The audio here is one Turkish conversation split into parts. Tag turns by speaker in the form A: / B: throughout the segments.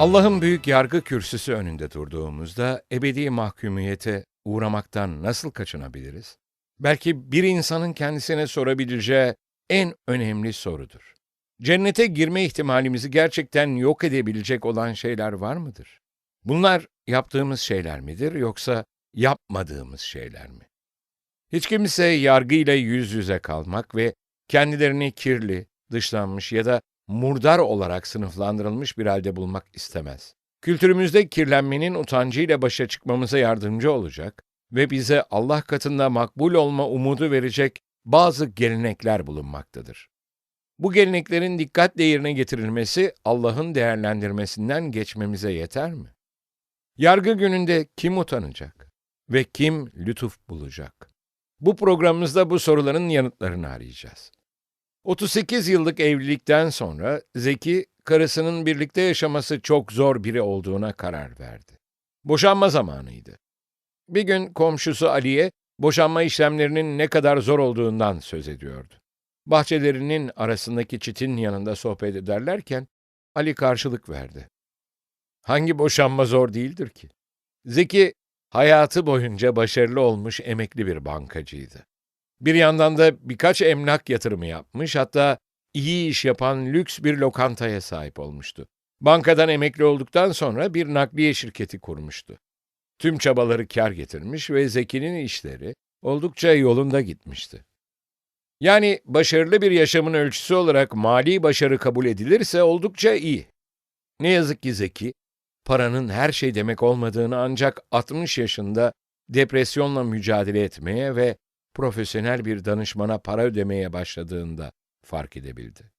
A: Allah'ın büyük yargı kürsüsü önünde durduğumuzda ebedi mahkumiyete uğramaktan nasıl kaçınabiliriz? Belki bir insanın kendisine sorabileceği en önemli sorudur. Cennete girme ihtimalimizi gerçekten yok edebilecek olan şeyler var mıdır? Bunlar yaptığımız şeyler midir yoksa yapmadığımız şeyler mi? Hiç kimse yargıyla yüz yüze kalmak ve kendilerini kirli, dışlanmış ya da murdar olarak sınıflandırılmış bir halde bulmak istemez. Kültürümüzde kirlenmenin utancıyla başa çıkmamıza yardımcı olacak ve bize Allah katında makbul olma umudu verecek bazı gelenekler bulunmaktadır. Bu geleneklerin dikkatle yerine getirilmesi Allah'ın değerlendirmesinden geçmemize yeter mi? Yargı gününde kim utanacak ve kim lütuf bulacak? Bu programımızda bu soruların yanıtlarını arayacağız. 38 yıllık evlilikten sonra Zeki, karısının birlikte yaşaması çok zor biri olduğuna karar verdi. Boşanma zamanıydı. Bir gün komşusu Ali'ye boşanma işlemlerinin ne kadar zor olduğundan söz ediyordu. Bahçelerinin arasındaki çitin yanında sohbet ederlerken Ali karşılık verdi. Hangi boşanma zor değildir ki? Zeki, hayatı boyunca başarılı olmuş emekli bir bankacıydı. Bir yandan da birkaç emlak yatırımı yapmış, hatta iyi iş yapan lüks bir lokantaya sahip olmuştu. Bankadan emekli olduktan sonra bir nakliye şirketi kurmuştu. Tüm çabaları kar getirmiş ve Zeki'nin işleri oldukça yolunda gitmişti. Yani başarılı bir yaşamın ölçüsü olarak mali başarı kabul edilirse oldukça iyi. Ne yazık ki Zeki, paranın her şey demek olmadığını ancak 60 yaşında depresyonla mücadele etmeye ve profesyonel bir danışmana para ödemeye başladığında fark edebildi.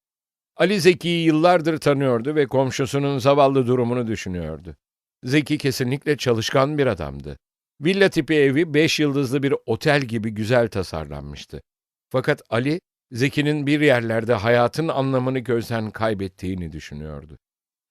A: Ali Zeki'yi yıllardır tanıyordu ve komşusunun zavallı durumunu düşünüyordu. Zeki kesinlikle çalışkan bir adamdı. Villa tipi evi beş yıldızlı bir otel gibi güzel tasarlanmıştı. Fakat Ali, Zeki'nin bir yerlerde hayatın anlamını gözden kaybettiğini düşünüyordu.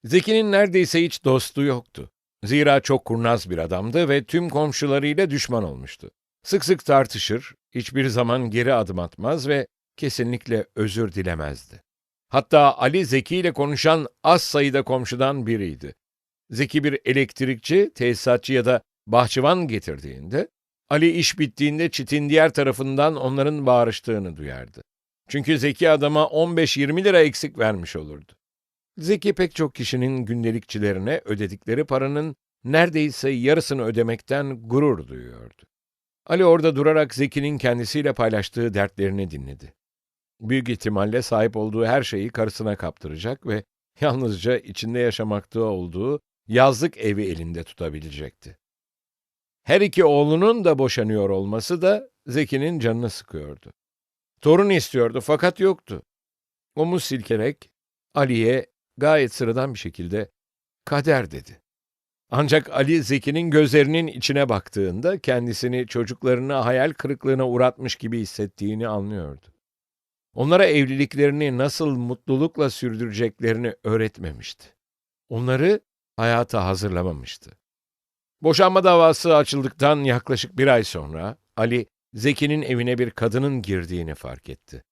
A: Zeki'nin neredeyse hiç dostu yoktu. Zira çok kurnaz bir adamdı ve tüm komşularıyla düşman olmuştu. Sık sık tartışır, hiçbir zaman geri adım atmaz ve kesinlikle özür dilemezdi. Hatta Ali Zeki ile konuşan az sayıda komşudan biriydi. Zeki bir elektrikçi, tesisatçı ya da bahçıvan getirdiğinde, Ali iş bittiğinde çitin diğer tarafından onların bağırıştığını duyardı. Çünkü Zeki adama 15-20 lira eksik vermiş olurdu. Zeki pek çok kişinin gündelikçilerine ödedikleri paranın neredeyse yarısını ödemekten gurur duyuyordu. Ali orada durarak Zeki'nin kendisiyle paylaştığı dertlerini dinledi. Büyük ihtimalle sahip olduğu her şeyi karısına kaptıracak ve yalnızca içinde yaşamakta olduğu yazlık evi elinde tutabilecekti. Her iki oğlunun da boşanıyor olması da Zeki'nin canını sıkıyordu. Torun istiyordu fakat yoktu. Omuz silkerek Ali'ye gayet sıradan bir şekilde kader dedi. Ancak Ali Zeki'nin gözlerinin içine baktığında kendisini çocuklarını hayal kırıklığına uğratmış gibi hissettiğini anlıyordu. Onlara evliliklerini nasıl mutlulukla sürdüreceklerini öğretmemişti. Onları hayata hazırlamamıştı. Boşanma davası açıldıktan yaklaşık bir ay sonra Ali, Zeki'nin evine bir kadının girdiğini fark etti.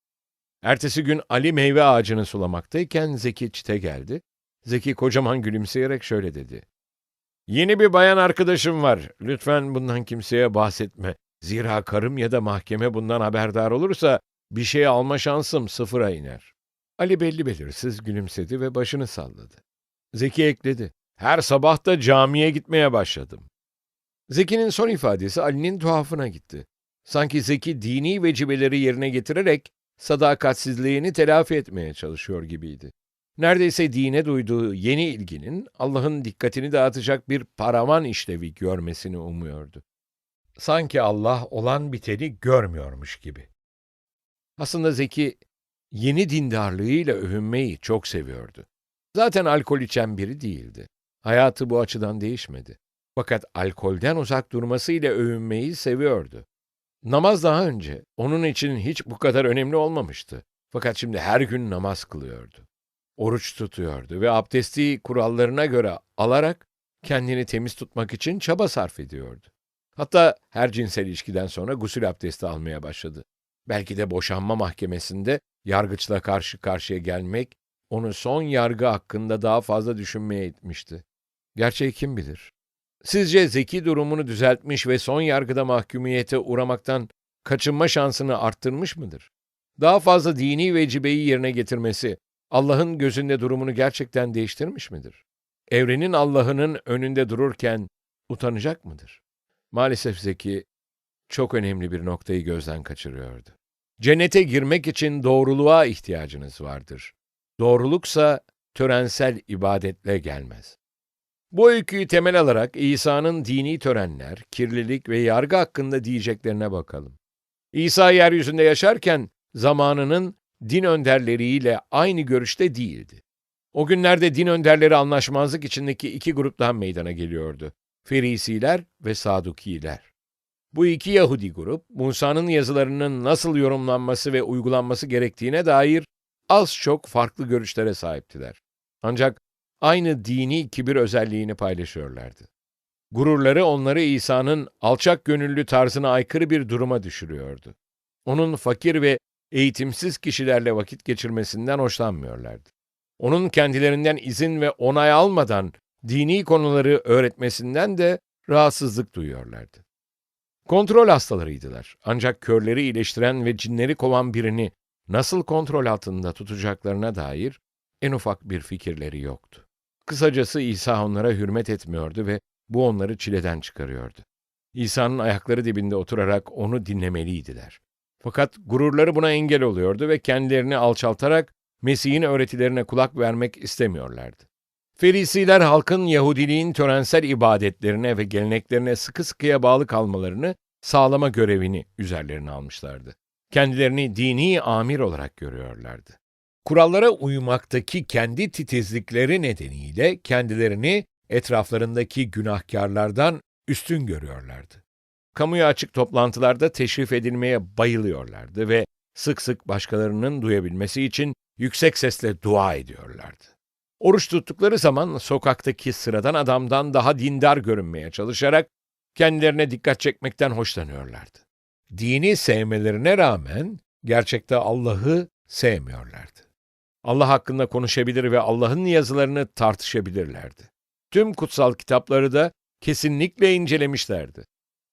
A: Ertesi gün Ali meyve ağacını sulamaktayken Zeki çite geldi. Zeki kocaman gülümseyerek şöyle dedi. Yeni bir bayan arkadaşım var. Lütfen bundan kimseye bahsetme. Zira karım ya da mahkeme bundan haberdar olursa bir şey alma şansım sıfıra iner. Ali belli belirsiz gülümsedi ve başını salladı. Zeki ekledi. Her sabah da camiye gitmeye başladım. Zeki'nin son ifadesi Ali'nin tuhafına gitti. Sanki Zeki dini vecibeleri yerine getirerek sadakatsizliğini telafi etmeye çalışıyor gibiydi. Neredeyse dine duyduğu yeni ilginin Allah'ın dikkatini dağıtacak bir paravan işlevi görmesini umuyordu. Sanki Allah olan biteni görmüyormuş gibi. Aslında Zeki yeni dindarlığıyla övünmeyi çok seviyordu. Zaten alkol içen biri değildi. Hayatı bu açıdan değişmedi. Fakat alkolden uzak durmasıyla övünmeyi seviyordu. Namaz daha önce onun için hiç bu kadar önemli olmamıştı. Fakat şimdi her gün namaz kılıyordu. Oruç tutuyordu ve abdesti kurallarına göre alarak kendini temiz tutmak için çaba sarf ediyordu. Hatta her cinsel ilişkiden sonra gusül abdesti almaya başladı. Belki de boşanma mahkemesinde yargıçla karşı karşıya gelmek onu son yargı hakkında daha fazla düşünmeye itmişti. Gerçeği kim bilir? Sizce zeki durumunu düzeltmiş ve son yargıda mahkumiyete uğramaktan kaçınma şansını arttırmış mıdır? Daha fazla dini vecibeyi yerine getirmesi Allah'ın gözünde durumunu gerçekten değiştirmiş midir? Evrenin Allah'ının önünde dururken utanacak mıdır? Maalesef Zeki çok önemli bir noktayı gözden kaçırıyordu. Cennete girmek için doğruluğa ihtiyacınız vardır. Doğruluksa törensel ibadetle gelmez. Bu öyküyü temel alarak İsa'nın dini törenler, kirlilik ve yargı hakkında diyeceklerine bakalım. İsa yeryüzünde yaşarken zamanının din önderleriyle aynı görüşte değildi. O günlerde din önderleri anlaşmazlık içindeki iki gruptan meydana geliyordu. Ferisiler ve Sadukiler. Bu iki Yahudi grup, Musa'nın yazılarının nasıl yorumlanması ve uygulanması gerektiğine dair az çok farklı görüşlere sahiptiler. Ancak aynı dini kibir özelliğini paylaşıyorlardı. Gururları onları İsa'nın alçak gönüllü tarzına aykırı bir duruma düşürüyordu. Onun fakir ve eğitimsiz kişilerle vakit geçirmesinden hoşlanmıyorlardı. Onun kendilerinden izin ve onay almadan dini konuları öğretmesinden de rahatsızlık duyuyorlardı. Kontrol hastalarıydılar. Ancak körleri iyileştiren ve cinleri kovan birini nasıl kontrol altında tutacaklarına dair en ufak bir fikirleri yoktu. Kısacası İsa onlara hürmet etmiyordu ve bu onları çileden çıkarıyordu. İsa'nın ayakları dibinde oturarak onu dinlemeliydiler. Fakat gururları buna engel oluyordu ve kendilerini alçaltarak Mesih'in öğretilerine kulak vermek istemiyorlardı. Ferisiler halkın Yahudiliğin törensel ibadetlerine ve geleneklerine sıkı sıkıya bağlı kalmalarını sağlama görevini üzerlerine almışlardı. Kendilerini dini amir olarak görüyorlardı. Kurallara uymaktaki kendi titizlikleri nedeniyle kendilerini etraflarındaki günahkarlardan üstün görüyorlardı. Kamuya açık toplantılarda teşrif edilmeye bayılıyorlardı ve sık sık başkalarının duyabilmesi için yüksek sesle dua ediyorlardı. Oruç tuttukları zaman sokaktaki sıradan adamdan daha dindar görünmeye çalışarak kendilerine dikkat çekmekten hoşlanıyorlardı. Dini sevmelerine rağmen gerçekte Allah'ı sevmiyorlardı. Allah hakkında konuşabilir ve Allah'ın yazılarını tartışabilirlerdi. Tüm kutsal kitapları da kesinlikle incelemişlerdi.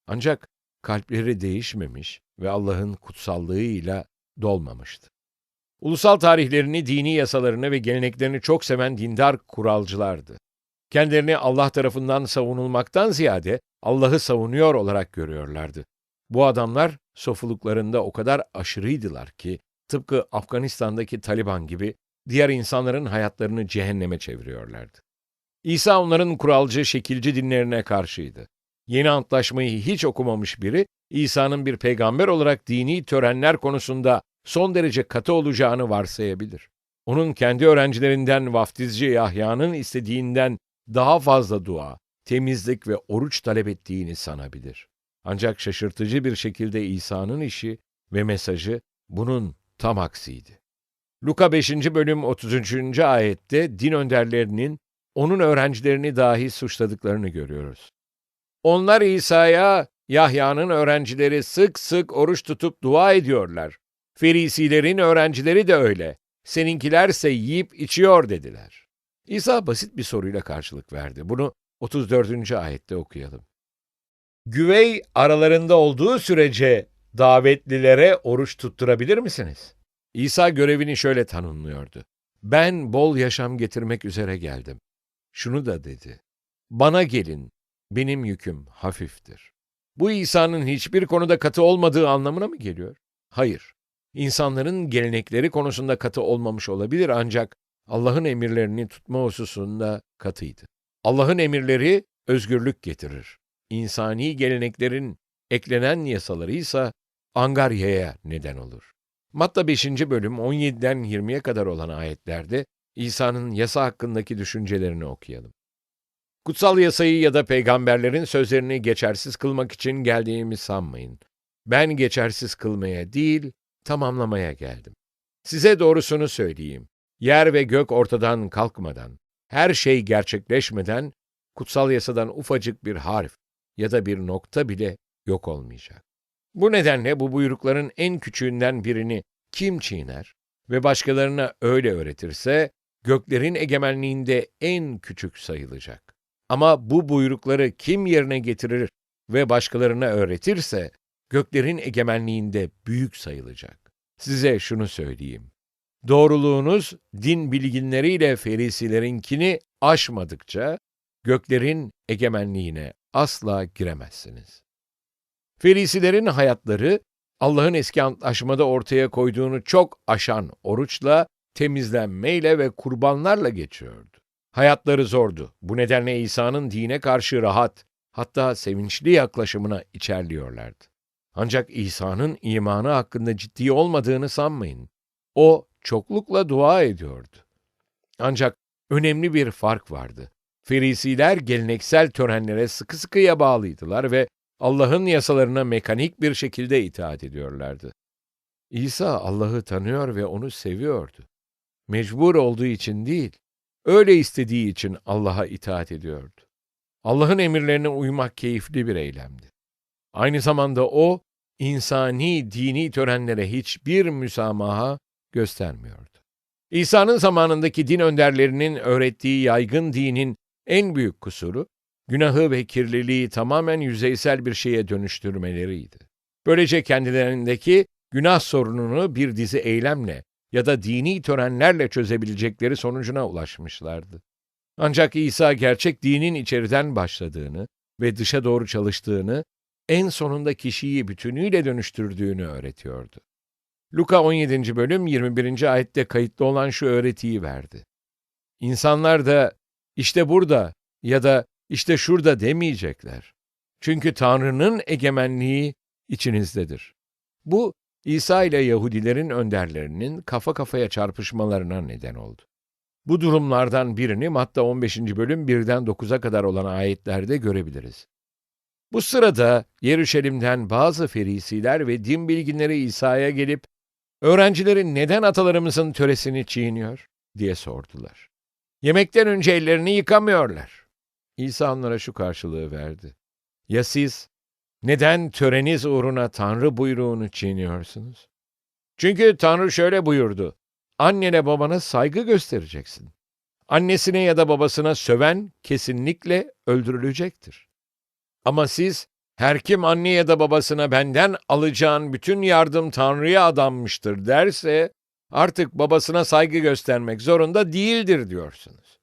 A: Ancak kalpleri değişmemiş ve Allah'ın kutsallığıyla dolmamıştı. Ulusal tarihlerini, dini yasalarını ve geleneklerini çok seven dindar kuralcılardı. Kendilerini Allah tarafından savunulmaktan ziyade Allah'ı savunuyor olarak görüyorlardı. Bu adamlar sofuluklarında o kadar aşırıydılar ki tıpkı Afganistan'daki Taliban gibi diğer insanların hayatlarını cehenneme çeviriyorlardı. İsa onların kuralcı, şekilci dinlerine karşıydı. Yeni antlaşmayı hiç okumamış biri, İsa'nın bir peygamber olarak dini törenler konusunda son derece katı olacağını varsayabilir. Onun kendi öğrencilerinden vaftizci Yahya'nın istediğinden daha fazla dua, temizlik ve oruç talep ettiğini sanabilir. Ancak şaşırtıcı bir şekilde İsa'nın işi ve mesajı bunun tam aksiydi. Luka 5. bölüm 33. ayette din önderlerinin onun öğrencilerini dahi suçladıklarını görüyoruz. Onlar İsa'ya, Yahya'nın öğrencileri sık sık oruç tutup dua ediyorlar. Ferisilerin öğrencileri de öyle. Seninkilerse yiyip içiyor dediler. İsa basit bir soruyla karşılık verdi. Bunu 34. ayette okuyalım. Güvey aralarında olduğu sürece davetlilere oruç tutturabilir misiniz? İsa görevini şöyle tanımlıyordu. Ben bol yaşam getirmek üzere geldim. Şunu da dedi. Bana gelin, benim yüküm hafiftir. Bu İsa'nın hiçbir konuda katı olmadığı anlamına mı geliyor? Hayır. İnsanların gelenekleri konusunda katı olmamış olabilir ancak Allah'ın emirlerini tutma hususunda katıydı. Allah'ın emirleri özgürlük getirir. İnsani geleneklerin eklenen yasaları ise angaryaya neden olur. Matta 5. bölüm 17'den 20'ye kadar olan ayetlerde İsa'nın yasa hakkındaki düşüncelerini okuyalım. Kutsal yasayı ya da peygamberlerin sözlerini geçersiz kılmak için geldiğimi sanmayın. Ben geçersiz kılmaya değil, tamamlamaya geldim. Size doğrusunu söyleyeyim. Yer ve gök ortadan kalkmadan, her şey gerçekleşmeden, kutsal yasadan ufacık bir harf ya da bir nokta bile yok olmayacak. Bu nedenle bu buyrukların en küçüğünden birini kim çiğner ve başkalarına öyle öğretirse, göklerin egemenliğinde en küçük sayılacak. Ama bu buyrukları kim yerine getirir ve başkalarına öğretirse, göklerin egemenliğinde büyük sayılacak. Size şunu söyleyeyim. Doğruluğunuz din bilginleriyle ferisilerinkini aşmadıkça göklerin egemenliğine asla giremezsiniz. Ferisilerin hayatları Allah'ın eski antlaşmada ortaya koyduğunu çok aşan oruçla, temizlenmeyle ve kurbanlarla geçiyordu. Hayatları zordu. Bu nedenle İsa'nın dine karşı rahat, hatta sevinçli yaklaşımına içerliyorlardı. Ancak İsa'nın imanı hakkında ciddi olmadığını sanmayın. O çoklukla dua ediyordu. Ancak önemli bir fark vardı. Ferisiler geleneksel törenlere sıkı sıkıya bağlıydılar ve Allah'ın yasalarına mekanik bir şekilde itaat ediyorlardı. İsa Allah'ı tanıyor ve onu seviyordu. Mecbur olduğu için değil, öyle istediği için Allah'a itaat ediyordu. Allah'ın emirlerine uymak keyifli bir eylemdi. Aynı zamanda o, insani dini törenlere hiçbir müsamaha göstermiyordu. İsa'nın zamanındaki din önderlerinin öğrettiği yaygın dinin en büyük kusuru, günahı ve kirliliği tamamen yüzeysel bir şeye dönüştürmeleriydi. Böylece kendilerindeki günah sorununu bir dizi eylemle ya da dini törenlerle çözebilecekleri sonucuna ulaşmışlardı. Ancak İsa gerçek dinin içeriden başladığını ve dışa doğru çalıştığını, en sonunda kişiyi bütünüyle dönüştürdüğünü öğretiyordu. Luka 17. bölüm 21. ayette kayıtlı olan şu öğretiyi verdi. İnsanlar da işte burada ya da işte şurada demeyecekler. Çünkü Tanrı'nın egemenliği içinizdedir. Bu İsa ile Yahudilerin önderlerinin kafa kafaya çarpışmalarına neden oldu. Bu durumlardan birini Matta 15. bölüm 1'den 9'a kadar olan ayetlerde görebiliriz. Bu sırada Yeruşalim'den bazı ferisiler ve din bilginleri İsa'ya gelip, öğrencilerin neden atalarımızın töresini çiğniyor diye sordular. Yemekten önce ellerini yıkamıyorlar. İsa onlara şu karşılığı verdi. Ya siz neden töreniz uğruna Tanrı buyruğunu çiğniyorsunuz? Çünkü Tanrı şöyle buyurdu. Annene babana saygı göstereceksin. Annesine ya da babasına söven kesinlikle öldürülecektir. Ama siz her kim anne ya da babasına benden alacağın bütün yardım Tanrı'ya adanmıştır derse artık babasına saygı göstermek zorunda değildir diyorsunuz.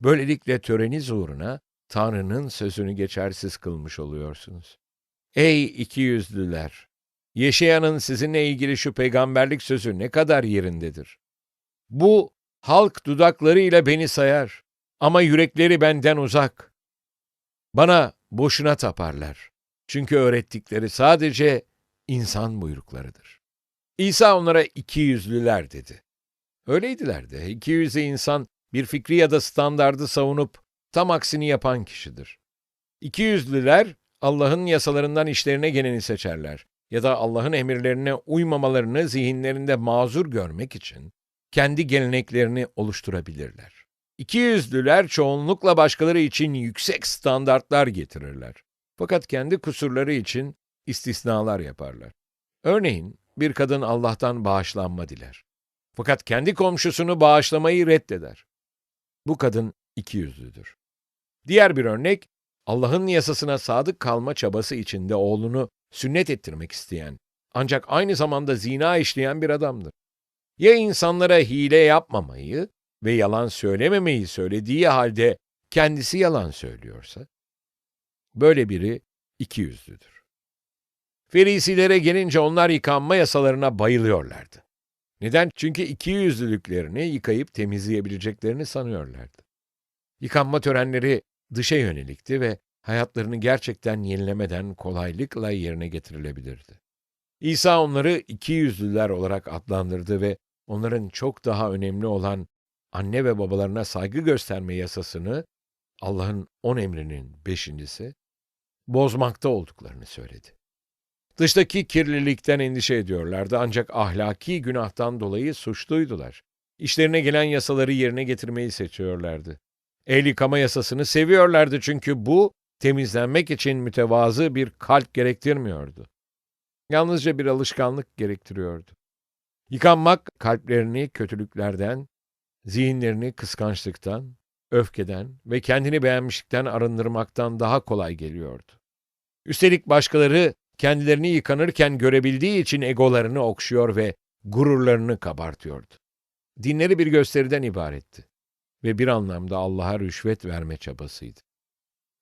A: Böylelikle töreniz uğruna Tanrı'nın sözünü geçersiz kılmış oluyorsunuz. Ey ikiyüzlüler! Yeşayan'ın sizinle ilgili şu peygamberlik sözü ne kadar yerindedir. Bu halk dudaklarıyla beni sayar ama yürekleri benden uzak. Bana boşuna taparlar. Çünkü öğrettikleri sadece insan buyruklarıdır. İsa onlara iki yüzlüler dedi. Öyleydiler de. İki yüzlü insan bir fikri ya da standardı savunup tam aksini yapan kişidir. İki yüzlüler Allah'ın yasalarından işlerine geleni seçerler ya da Allah'ın emirlerine uymamalarını zihinlerinde mazur görmek için kendi geleneklerini oluşturabilirler. İki yüzlüler çoğunlukla başkaları için yüksek standartlar getirirler. Fakat kendi kusurları için istisnalar yaparlar. Örneğin bir kadın Allah'tan bağışlanma diler. Fakat kendi komşusunu bağışlamayı reddeder. Bu kadın iki yüzlüdür. Diğer bir örnek, Allah'ın yasasına sadık kalma çabası içinde oğlunu sünnet ettirmek isteyen, ancak aynı zamanda zina işleyen bir adamdır. Ya insanlara hile yapmamayı ve yalan söylememeyi söylediği halde kendisi yalan söylüyorsa? Böyle biri iki yüzlüdür. Ferisilere gelince onlar yıkanma yasalarına bayılıyorlardı. Neden? Çünkü iki yüzlülüklerini yıkayıp temizleyebileceklerini sanıyorlardı. Yıkanma törenleri dışa yönelikti ve hayatlarını gerçekten yenilemeden kolaylıkla yerine getirilebilirdi. İsa onları iki yüzlüler olarak adlandırdı ve onların çok daha önemli olan anne ve babalarına saygı gösterme yasasını, Allah'ın on emrinin beşincisi, bozmakta olduklarını söyledi. Dıştaki kirlilikten endişe ediyorlardı ancak ahlaki günahtan dolayı suçluydular. İşlerine gelen yasaları yerine getirmeyi seçiyorlardı. El yıkama yasasını seviyorlardı çünkü bu temizlenmek için mütevazı bir kalp gerektirmiyordu. Yalnızca bir alışkanlık gerektiriyordu. Yıkanmak kalplerini kötülüklerden, zihinlerini kıskançlıktan, öfkeden ve kendini beğenmişlikten arındırmaktan daha kolay geliyordu. Üstelik başkaları kendilerini yıkanırken görebildiği için egolarını okşuyor ve gururlarını kabartıyordu. Dinleri bir gösteriden ibaretti ve bir anlamda Allah'a rüşvet verme çabasıydı.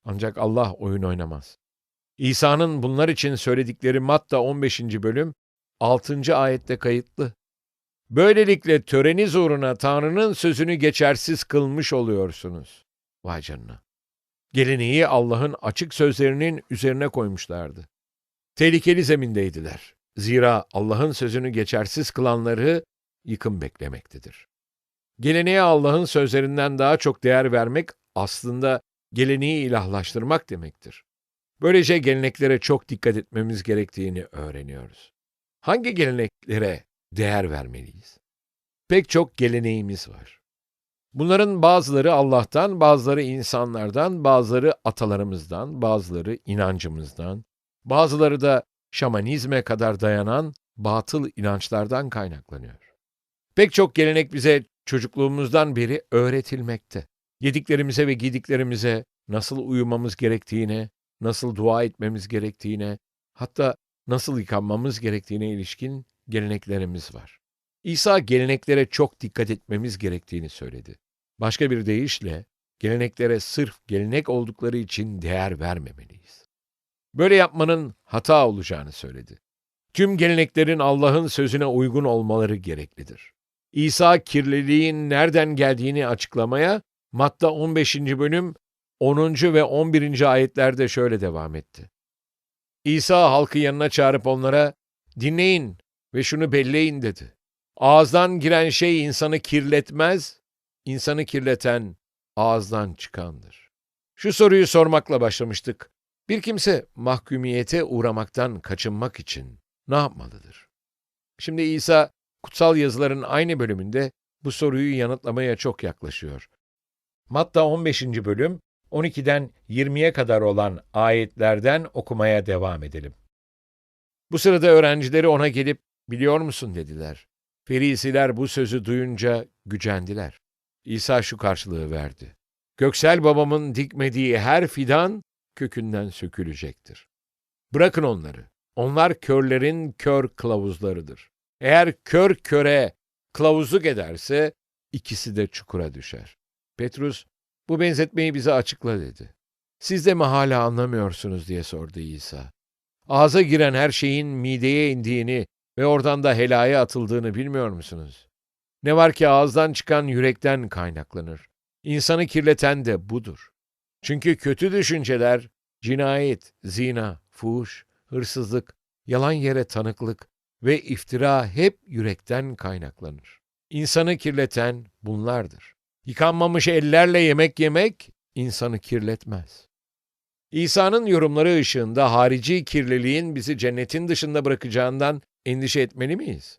A: Ancak Allah oyun oynamaz. İsa'nın bunlar için söyledikleri Matta 15. bölüm 6. ayette kayıtlı. Böylelikle töreniz uğruna Tanrı'nın sözünü geçersiz kılmış oluyorsunuz. Vay canına. Geleneği Allah'ın açık sözlerinin üzerine koymuşlardı. Tehlikeli zemindeydiler. Zira Allah'ın sözünü geçersiz kılanları yıkım beklemektedir. Geleneğe Allah'ın sözlerinden daha çok değer vermek aslında geleneği ilahlaştırmak demektir. Böylece geleneklere çok dikkat etmemiz gerektiğini öğreniyoruz. Hangi geleneklere değer vermeliyiz? Pek çok geleneğimiz var. Bunların bazıları Allah'tan, bazıları insanlardan, bazıları atalarımızdan, bazıları inancımızdan, bazıları da şamanizme kadar dayanan batıl inançlardan kaynaklanıyor. Pek çok gelenek bize çocukluğumuzdan beri öğretilmekte. Yediklerimize ve giydiklerimize nasıl uyumamız gerektiğine, nasıl dua etmemiz gerektiğine, hatta nasıl yıkanmamız gerektiğine ilişkin geleneklerimiz var. İsa geleneklere çok dikkat etmemiz gerektiğini söyledi. Başka bir deyişle, geleneklere sırf gelenek oldukları için değer vermemeliyiz. Böyle yapmanın hata olacağını söyledi. Tüm geleneklerin Allah'ın sözüne uygun olmaları gereklidir. İsa kirliliğin nereden geldiğini açıklamaya Matta 15. bölüm 10. ve 11. ayetlerde şöyle devam etti. İsa halkı yanına çağırıp onlara, dinleyin ve şunu belleyin dedi. Ağızdan giren şey insanı kirletmez, insanı kirleten ağızdan çıkandır. Şu soruyu sormakla başlamıştık. Bir kimse mahkumiyete uğramaktan kaçınmak için ne yapmalıdır? Şimdi İsa kutsal yazıların aynı bölümünde bu soruyu yanıtlamaya çok yaklaşıyor. Matta 15. bölüm 12'den 20'ye kadar olan ayetlerden okumaya devam edelim. Bu sırada öğrencileri ona gelip biliyor musun dediler. Ferisiler bu sözü duyunca gücendiler. İsa şu karşılığı verdi. Göksel babamın dikmediği her fidan kökünden sökülecektir. Bırakın onları. Onlar körlerin kör kılavuzlarıdır. Eğer kör köre kılavuzluk ederse ikisi de çukura düşer. Petrus, bu benzetmeyi bize açıkla dedi. Siz de mi hala anlamıyorsunuz diye sordu İsa. Ağza giren her şeyin mideye indiğini ve oradan da helaya atıldığını bilmiyor musunuz? Ne var ki ağızdan çıkan yürekten kaynaklanır. İnsanı kirleten de budur. Çünkü kötü düşünceler, cinayet, zina, fuhuş, hırsızlık, yalan yere tanıklık ve iftira hep yürekten kaynaklanır. İnsanı kirleten bunlardır. Yıkanmamış ellerle yemek yemek insanı kirletmez. İsa'nın yorumları ışığında harici kirliliğin bizi cennetin dışında bırakacağından endişe etmeli miyiz?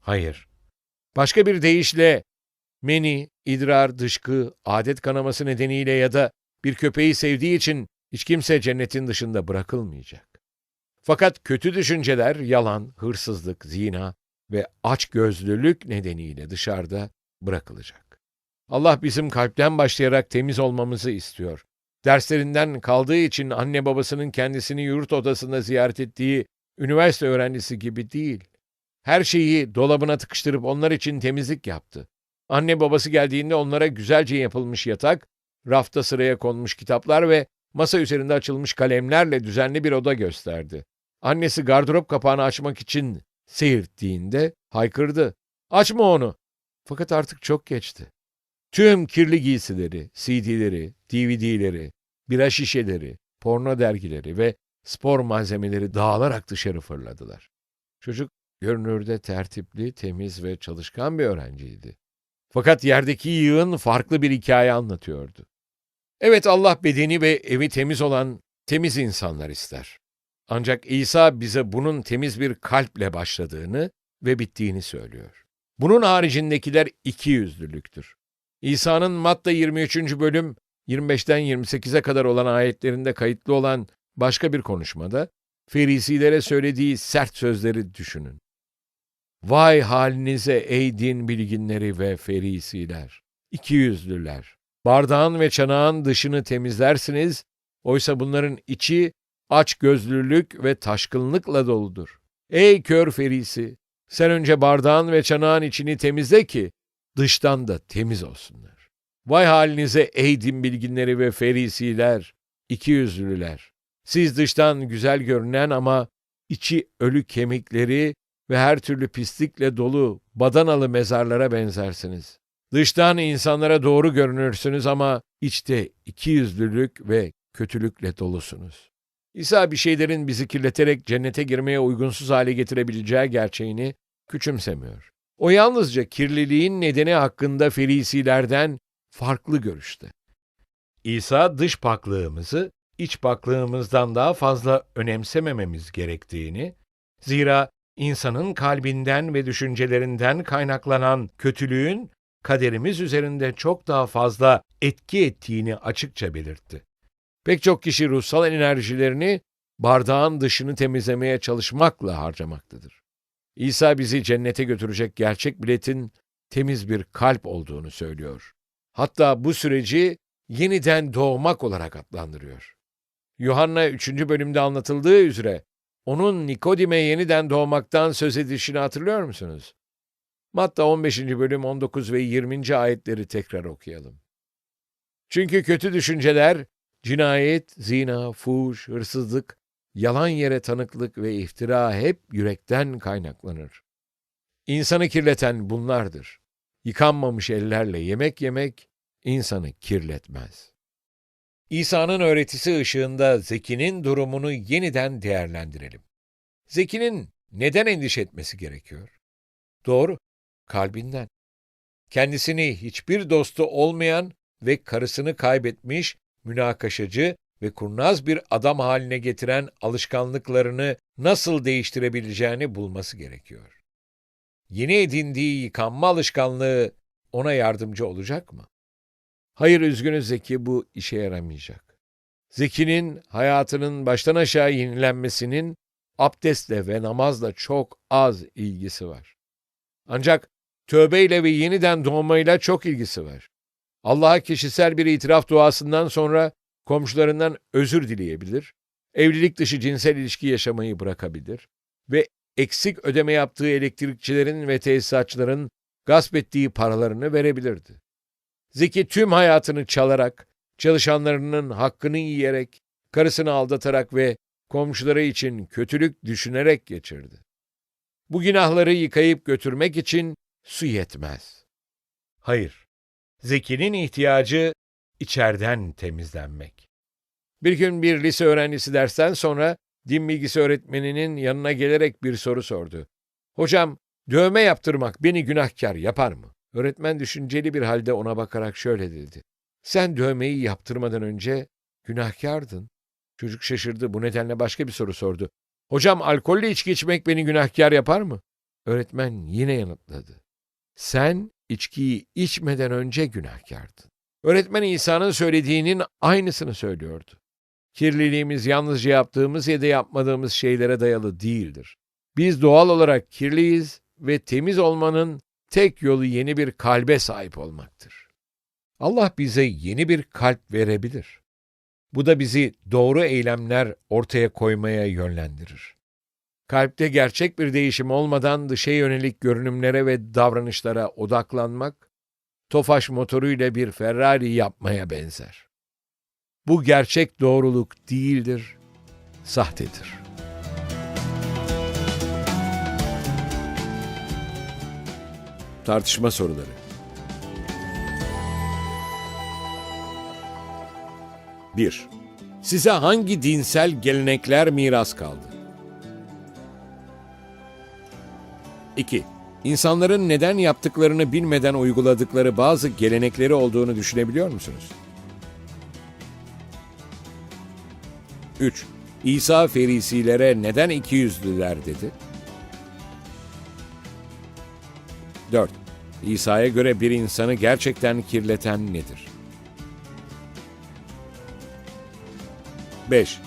A: Hayır. Başka bir deyişle meni, idrar, dışkı, adet kanaması nedeniyle ya da bir köpeği sevdiği için hiç kimse cennetin dışında bırakılmayacak. Fakat kötü düşünceler, yalan, hırsızlık, zina ve açgözlülük nedeniyle dışarıda bırakılacak. Allah bizim kalpten başlayarak temiz olmamızı istiyor. Derslerinden kaldığı için anne babasının kendisini yurt odasında ziyaret ettiği üniversite öğrencisi gibi değil. Her şeyi dolabına tıkıştırıp onlar için temizlik yaptı. Anne babası geldiğinde onlara güzelce yapılmış yatak, rafta sıraya konmuş kitaplar ve masa üzerinde açılmış kalemlerle düzenli bir oda gösterdi. Annesi gardırop kapağını açmak için seyirttiğinde haykırdı. Açma onu. Fakat artık çok geçti. Tüm kirli giysileri, CD'leri, DVD'leri, bira şişeleri, porno dergileri ve spor malzemeleri dağılarak dışarı fırladılar. Çocuk görünürde tertipli, temiz ve çalışkan bir öğrenciydi. Fakat yerdeki yığın farklı bir hikaye anlatıyordu. Evet Allah bedeni ve evi temiz olan temiz insanlar ister. Ancak İsa bize bunun temiz bir kalple başladığını ve bittiğini söylüyor. Bunun haricindekiler iki yüzlülüktür. İsa'nın Matta 23. bölüm 25'ten 28'e kadar olan ayetlerinde kayıtlı olan başka bir konuşmada Ferisilere söylediği sert sözleri düşünün. Vay halinize ey din bilginleri ve ferisiler, ikiyüzlüler. Bardağın ve çanağın dışını temizlersiniz, oysa bunların içi aç gözlülük ve taşkınlıkla doludur. Ey kör ferisi, sen önce bardağın ve çanağın içini temizle ki dıştan da temiz olsunlar. Vay halinize ey din bilginleri ve ferisiler, ikiyüzlüler. Siz dıştan güzel görünen ama içi ölü kemikleri ve her türlü pislikle dolu badanalı mezarlara benzersiniz. Dıştan insanlara doğru görünürsünüz ama içte ikiyüzlülük ve kötülükle dolusunuz. İsa bir şeylerin bizi kirleterek cennete girmeye uygunsuz hale getirebileceği gerçeğini küçümsemiyor. O yalnızca kirliliğin nedeni hakkında ferisilerden farklı görüşte. İsa dış paklığımızı iç paklığımızdan daha fazla önemsemememiz gerektiğini, zira insanın kalbinden ve düşüncelerinden kaynaklanan kötülüğün kaderimiz üzerinde çok daha fazla etki ettiğini açıkça belirtti. Pek çok kişi ruhsal enerjilerini bardağın dışını temizlemeye çalışmakla harcamaktadır. İsa bizi cennete götürecek gerçek biletin temiz bir kalp olduğunu söylüyor. Hatta bu süreci yeniden doğmak olarak adlandırıyor. Yuhanna 3. bölümde anlatıldığı üzere onun Nikodim'e yeniden doğmaktan söz edişini hatırlıyor musunuz? Matta 15. bölüm 19 ve 20. ayetleri tekrar okuyalım. Çünkü kötü düşünceler, cinayet, zina, fuhuş, hırsızlık, yalan yere tanıklık ve iftira hep yürekten kaynaklanır. İnsanı kirleten bunlardır. Yıkanmamış ellerle yemek yemek insanı kirletmez. İsa'nın öğretisi ışığında Zeki'nin durumunu yeniden değerlendirelim. Zeki'nin neden endişe etmesi gerekiyor? Doğru, kalbinden. Kendisini hiçbir dostu olmayan ve karısını kaybetmiş, münakaşacı ve kurnaz bir adam haline getiren alışkanlıklarını nasıl değiştirebileceğini bulması gerekiyor. Yeni edindiği yıkanma alışkanlığı ona yardımcı olacak mı? Hayır üzgünüz Zeki bu işe yaramayacak. Zeki'nin hayatının baştan aşağı yenilenmesinin abdestle ve namazla çok az ilgisi var. Ancak tövbeyle ve yeniden doğmayla çok ilgisi var. Allah'a kişisel bir itiraf duasından sonra komşularından özür dileyebilir, evlilik dışı cinsel ilişki yaşamayı bırakabilir ve eksik ödeme yaptığı elektrikçilerin ve tesisatçıların gasp ettiği paralarını verebilirdi. Zeki tüm hayatını çalarak, çalışanlarının hakkını yiyerek, karısını aldatarak ve komşuları için kötülük düşünerek geçirdi. Bu günahları yıkayıp götürmek için su yetmez. Hayır, Zeki'nin ihtiyacı içerden temizlenmek. Bir gün bir lise öğrencisi dersten sonra din bilgisi öğretmeninin yanına gelerek bir soru sordu. Hocam, dövme yaptırmak beni günahkar yapar mı? Öğretmen düşünceli bir halde ona bakarak şöyle dedi. Sen dövmeyi yaptırmadan önce günahkardın. Çocuk şaşırdı. Bu nedenle başka bir soru sordu. Hocam alkolle içki içmek beni günahkar yapar mı? Öğretmen yine yanıtladı. Sen içkiyi içmeden önce günahkardın. Öğretmen İsa'nın söylediğinin aynısını söylüyordu. Kirliliğimiz yalnızca yaptığımız ya da yapmadığımız şeylere dayalı değildir. Biz doğal olarak kirliyiz ve temiz olmanın tek yolu yeni bir kalbe sahip olmaktır. Allah bize yeni bir kalp verebilir. Bu da bizi doğru eylemler ortaya koymaya yönlendirir. Kalpte gerçek bir değişim olmadan dışa yönelik görünümlere ve davranışlara odaklanmak, Tofaş motoruyla bir Ferrari yapmaya benzer. Bu gerçek doğruluk değildir, sahtedir. Tartışma soruları Bir, Size hangi dinsel gelenekler miras kaldı? 2. İnsanların neden yaptıklarını bilmeden uyguladıkları bazı gelenekleri olduğunu düşünebiliyor musunuz? 3. İsa ferisilere neden ikiyüzlüler dedi? 4. İsa'ya göre bir insanı gerçekten kirleten nedir? 5.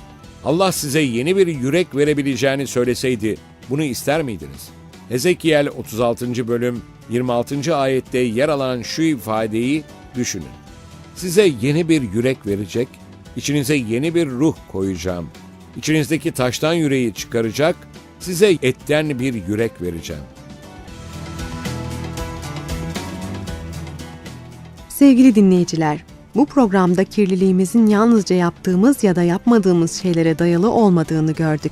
A: Allah size yeni bir yürek verebileceğini söyleseydi bunu ister miydiniz? Ezekiel 36. bölüm 26. ayette yer alan şu ifadeyi düşünün. Size yeni bir yürek verecek, içinize yeni bir ruh koyacağım. İçinizdeki taştan yüreği çıkaracak, size etten bir yürek vereceğim.
B: Sevgili dinleyiciler, bu programda kirliliğimizin yalnızca yaptığımız ya da yapmadığımız şeylere dayalı olmadığını gördük.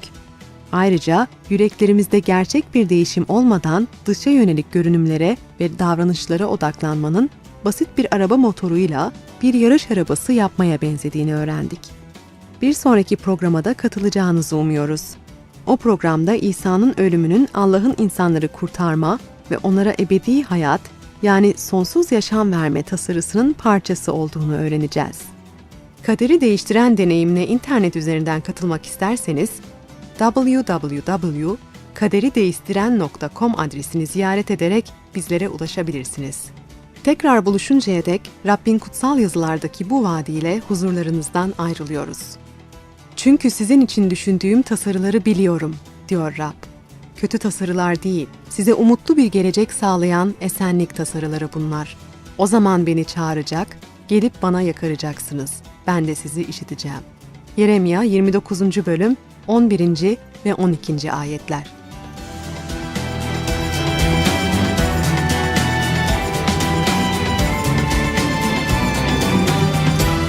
B: Ayrıca yüreklerimizde gerçek bir değişim olmadan dışa yönelik görünümlere ve davranışlara odaklanmanın basit bir araba motoruyla bir yarış arabası yapmaya benzediğini öğrendik. Bir sonraki programa da katılacağınızı umuyoruz. O programda İsa'nın ölümünün Allah'ın insanları kurtarma ve onlara ebedi hayat yani sonsuz yaşam verme tasarısının parçası olduğunu öğreneceğiz. Kaderi değiştiren deneyimine internet üzerinden katılmak isterseniz www.kaderideistiren.com adresini ziyaret ederek bizlere ulaşabilirsiniz. Tekrar buluşuncaya dek Rabbin kutsal yazılardaki bu vaadiyle huzurlarınızdan ayrılıyoruz. Çünkü sizin için düşündüğüm tasarıları biliyorum, diyor Rab. Kötü tasarılar değil, size umutlu bir gelecek sağlayan esenlik tasarıları bunlar. O zaman beni çağıracak, gelip bana yakaracaksınız. Ben de sizi işiteceğim. Yeremya 29. bölüm 11. ve 12. ayetler.